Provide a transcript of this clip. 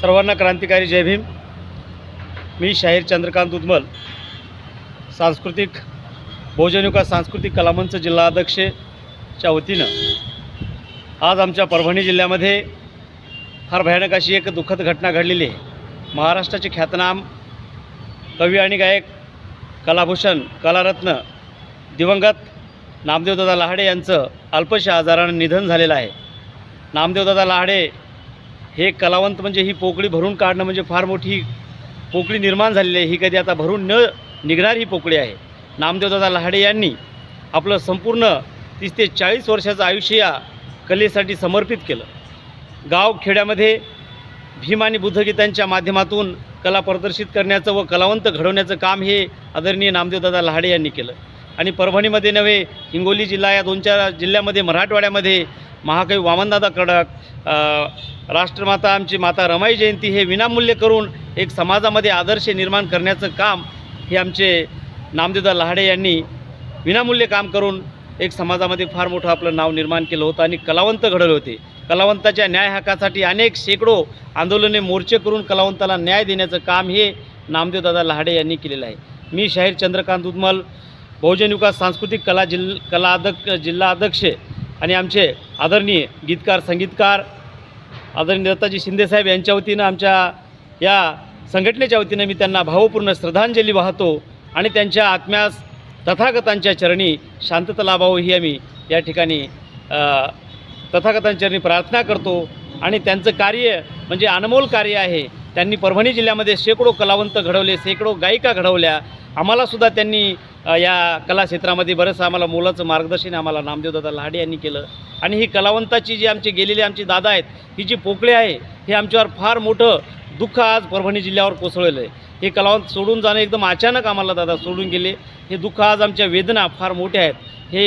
सर्वांना क्रांतिकारी जय भीम. मी शाहीर चंद्रकांत उदमल. सांस्कृतिक बहुजनिका सांस्कृतिक कलामंच जिल्हा अध्यक्षच्या वतीनं आज आमच्या परभणी जिल्ह्यामध्ये फार भयानक अशी एक दुःखद घटना घडलेली आहे. महाराष्ट्राचे ख्यातनाम कवी आणि गायक कलाभूषण कलारत्न दिवंगत नामदेवदादा लहाडे यांचं अल्पशा आजारानं निधन झालेलं आहे. नामदेवदादा लहाडे हे कलावंत म्हणजे ही पोकळी भरून काढणं म्हणजे फार मोठी पोकळी निर्माण झालेली आहे. ही कधी आता भरून न निघणारी ही पोकळी आहे. नामदेवदादा लहाडे यांनी आपलं संपूर्ण तीस ते चाळीस वर्षाचं आयुष्य या कलेसाठी समर्पित केलं. गाव खेड्यामध्ये भीम आणि बुद्धगीतांच्या माध्यमातून कला प्रदर्शित करण्याचं व कलावंत घडवण्याचं काम हे आदरणीय नामदेवदादा लहाडे यांनी केलं. आणि परभणीमध्ये नव्हे हिंगोली जिल्हा या दोन चार जिल्ह्यामध्ये मराठवाड्यामध्ये महाकवी वामनदादा कडक राष्ट्रमाता आमची माता रमाई जयंती हे विनामूल्य करून एक समाजामध्ये आदर्श निर्माण करण्याचं काम हे आमचे नामदेवदा लहाडे यांनी विनामूल्य काम करून एक समाजामध्ये फार मोठं आपलं नाव निर्माण केलं होतं आणि कलावंत घडवले होते. कलावंताच्या न्याय हक्कासाठी अनेक शेकडो आंदोलने मोर्चे करून कलावंताला न्याय देण्याचं काम हे नामदेवदादा लहाडे यांनी केलेलं आहे. मी शाहीर चंद्रकांत उदमल बहुजन विकास सांस्कृतिक कला जिल कला अध्यक्ष जिल्हा अध्यक्ष आणि आमचे आदरणीय गीतकार संगीतकार आदरणीय दत्ताजी शिंदेसाहेब यांच्या वतीनं आमच्या या संघटनेच्या वतीनं मी त्यांना भावपूर्ण श्रद्धांजली वाहतो आणि त्यांच्या आत्म्यास तथागतांच्या चरणी शांतता लाभावं ही आम्ही या ठिकाणी तथागतांच्या चरणी प्रार्थना करतो. आणि त्यांचं कार्य म्हणजे अनमोल कार्य आहे. त्यांनी परभणी जिल्ह्यामध्ये शेकडो कलावंत घडवले शेकडो गायिका घडवल्या. आम्हालासुद्धा त्यांनी या कला क्षेत्रामध्ये बरंचसं आम्हाला मोलाचं मार्गदर्शन आम्हाला नामदेवदादा लहाडे यांनी केलं. आणि ही कलावंताची जी आमची गेलेली आमची दादा आहेत ही जी पोकळे आहे हे आमच्यावर फार मोठं दुःख आज परभणी जिल्ह्यावर कोसळलेलं आहे. हे कलावंत सोडून जाणं एकदम अचानक आम्हाला दादा सोडून गेले. हे दुःख आज आमच्या वेदना फार मोठ्या आहेत. हे